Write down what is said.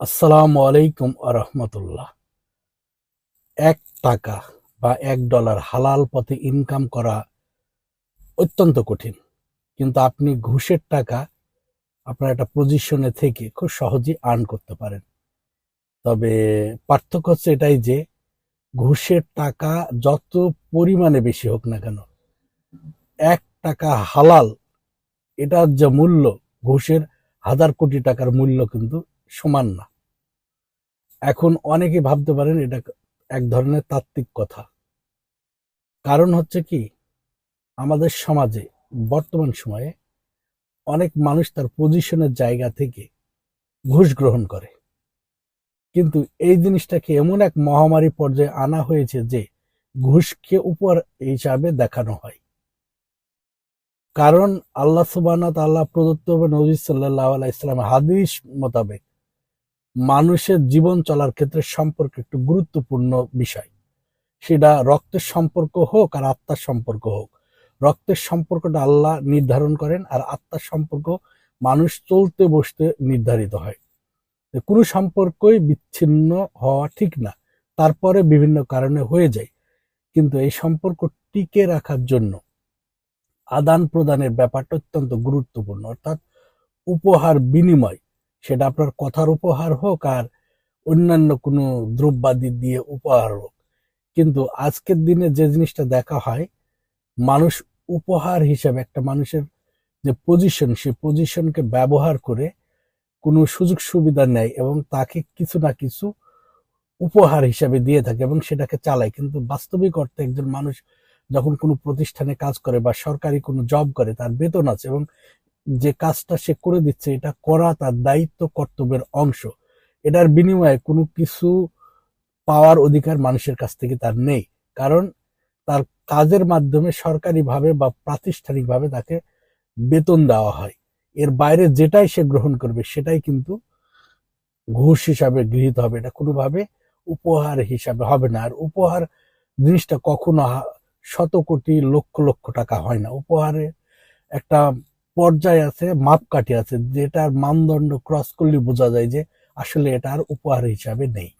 আসসালামু আলাইকুম আরহামতুল্লাহ। এক টাকা বা এক ডলার হালাল পথে ইনকাম করা অত্যন্ত কঠিন। কিন্তু আপনি ঘুষের টাকা আপনার একটা পজিশনে থেকে খুব সহজেই আর্ন করতে পারেন। তবে পার্থক্য হচ্ছে এটাই যে, ঘুষের টাকা যত পরিমাণে বেশি হোক না কেন, এক টাকা হালাল, এটার যে মূল্য, ঘুষের হাজার কোটি টাকার মূল্য কিন্তু সমান না। এখন অনেকে ভাবতে পারেন এটা এক ধরনের তাত্ত্বিক কথা। কারণ হচ্ছে কি, আমাদের সমাজে বর্তমান সময়ে অনেক মানুষ তার পজিশনের জায়গা থেকে ঘুষ গ্রহণ করে। কিন্তু এই জিনিসটাকে এমন এক মহামারী পর্যায়ে আনা হয়েছে যে ঘুষকে উপর হিসাবে দেখানো হয়। কারণ আল্লাহ সুবাহ আল্লাহ প্রদত্ত নবী সাল্লাহ আলাইসলাম হাদিস মোতাবেক মানুষের জীবন চলার ক্ষেত্রে সম্পর্ক একটু গুরুত্বপূর্ণ বিষয়। সেটা রক্তের সম্পর্ক হোক আর আত্মার সম্পর্ক হোক। রক্তের সম্পর্কটা আল্লাহ নির্ধারণ করেন আর আত্মার সম্পর্ক মানুষ চলতে বসতে নির্ধারিত হয়। কোনো সম্পর্কই বিচ্ছিন্ন হওয়া ঠিক না। তারপরে বিভিন্ন কারণে হয়ে যায়। কিন্তু এই সম্পর্ক টিকে রাখার জন্য আদান প্রদানের ব্যাপারটা অত্যন্ত গুরুত্বপূর্ণ। অর্থাৎ উপহার বিনিময় সেটা আপনার কথার উপহার হোক আর অন্যান্য কোনো দ্রব্যাদি দিয়ে উপহার হোক। কিন্তু আজকের দিনে যে জিনিসটা দেখা হয়, মানুষ উপহার হিসেবে একটা মানুষের যে পজিশন সেই পজিশনকে ব্যবহার করে কোনো সুযোগ সুবিধা নেয় এবং তাকে কিছু না কিছু উপহার হিসাবে দিয়ে থাকে এবং সেটাকে চালায়। কিন্তু বাস্তবিক অর্থে একজন মানুষ যখন কোনো প্রতিষ্ঠানে কাজ করে বা সরকারি কোনো জব করে, তার বেতন আছে এবং যে কাজটা সে করে দিচ্ছে, এটা করা তার দায়িত্ব, কর্তব্যের অংশ। এটার বিনিময়ে কোনো কিছু পাওয়ার অধিকার মানুষের কাছ থেকে তার নেই। কারণ তার কাজের মাধ্যমে সরকারিভাবে বা প্রাতিষ্ঠানিকভাবে তাকে বেতন দেওয়া হয়। এর বাইরে যেটাই সে গ্রহণ করবে, সেটাই কিন্তু ঘুষ হিসাবে গৃহীত হবে। এটা কোনোভাবে উপহার হিসাবে হবে না। আর উপহার জিনিসটা কখনো শত কোটি লক্ষ লক্ষ টাকা হয় না। উপহারে একটা পর্যায়ে আছে, মাপকাঠি আছে, যেটার মানদণ্ড ক্রস করলে বোঝা যায় যে আসলে এটা আর উপহার হিসাবে নেই।